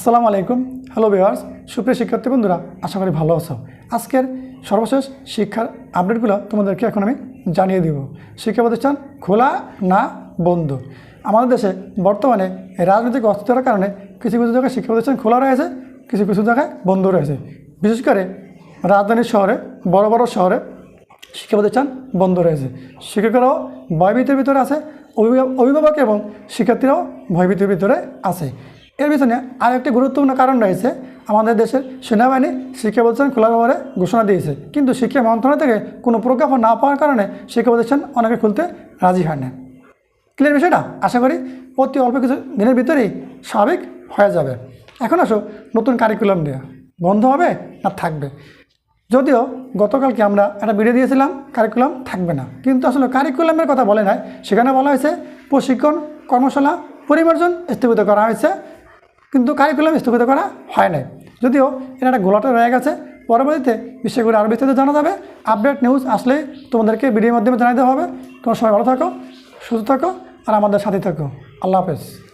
আসসালামু আলাইকুম। Hello viewers সুপ্রিয় শিক্ষার্থী বন্ধুরা, আশা করি ভালো আছো। আজকের সর্বশেষ শিক্ষার আপডেটগুলো তোমাদেরকে এখন আমি জানিয়ে দিব। শিক্ষা প্রতিষ্ঠান খোলা না বন্ধ? আমাদের দেশে বর্তমানে রাজনৈতিক অস্থিরতার কারণে কিছু কিছু জায়গায় শিক্ষা প্রতিষ্ঠান খোলা রয়েছে, কিছু কিছু জায়গায় বন্ধ রয়েছে। বিশেষ করে রাজধানীর শহরে, বড় বড় শহরে শিক্ষা প্রতিষ্ঠান বন্ধ রয়েছে। শিক্ষকেরাও ভয়ভীতির ভিতরে আছে অভিভাবক এবং শিক্ষার্থীরাও ভয়ভীতির ভিতরে আছে। এর পিছনে আর একটি গুরুত্বপূর্ণ কারণ রয়েছে, আমাদের দেশের সেনাবাহিনী শিক্ষা প্রতিষ্ঠান খোলা ব্যবহারে ঘোষণা দিয়েছে। কিন্তু শিক্ষা মন্ত্রণালয় থেকে কোনো প্রজ্ঞাপন না পাওয়ার কারণে শিক্ষা প্রতিষ্ঠান অনেকে খুলতে রাজি হয় না ক্লিয়ার বিষয়টা? আশা করি অতি অল্প কিছু দিনের ভিতরেই স্বাভাবিক হয়ে যাবে। এখন আসো নতুন কারিকুলাম দেওয়া বন্ধ হবে না থাকবে? যদিও গতকালকে আমরা একটা ভিডিও দিয়েছিলাম কারিকুলাম থাকবে না। কিন্তু আসলে কারিকুলামের কথা বলে নাই। সেখানে বলা হয়েছে প্রশিক্ষণ, কর্মশালা, পরিমার্জন স্থগিত করা হয়েছে। কিন্তু কারিকুলাম স্থগিত করা হয় নাই। যদিও এটা একটা গোলাটা রয়ে গেছে, পরবর্তীতে বিষয়গুলো আরও বিস্তারিত জানা যাবে। আপডেট নিউজ আসলে তোমাদেরকে ভিডিওর মাধ্যমে জানাই দেওয়া হবে। তোমার সবাই ভালো থাকো, সুস্থ থাকো, আর আমাদের সাথে থাকো। আল্লাহ হাফেজ।